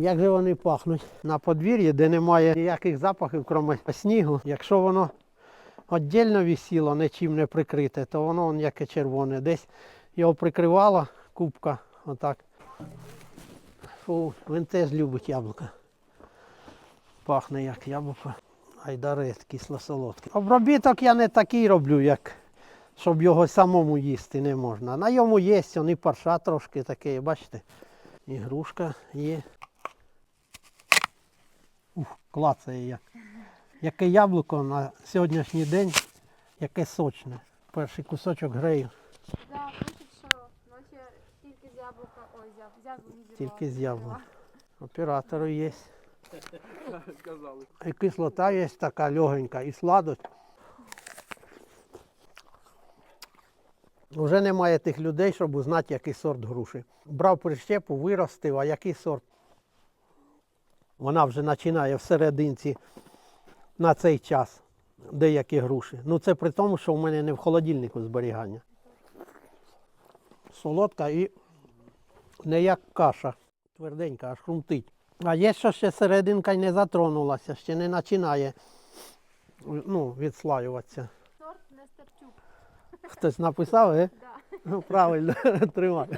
Як же вони пахнуть на подвір'ї, де немає ніяких запахів, крім снігу. Якщо воно віддільно висіло, нічим не прикрите, то воно он яке червоне. Десь його прикривала кубка, отак. Фу, він теж любить яблука. Пахне як яблуко. Айдарет, кисло-солодкий. Обробіток я не такий роблю, як щоб його самому їсти не можна. На йому є, он і парша трошки таке, бачите. І грушка є. Клацає як. Яке яблуко на сьогоднішній день, яке сочне. Перший кусочок грею, Да, тільки з яблука, ой, з не зірвала. тільки з яблука. Оператору є. І кислота є така легенька, і сладость. Вже немає тих людей, щоб узнати, який сорт груші. Брав прищепу, виростив, а який сорт. Вона вже починає всерединці на цей час деякі груші. Ну це при тому, що в мене не в холодильнику зберігання. Солодка і не як каша. Тверденька, аж хрумтить. А є, що ще серединка й не затронулася, ще не починає ну, відслаюватися. Сорт Нестерчук. Хтось написав, е? Да. Ну, правильно, тримай.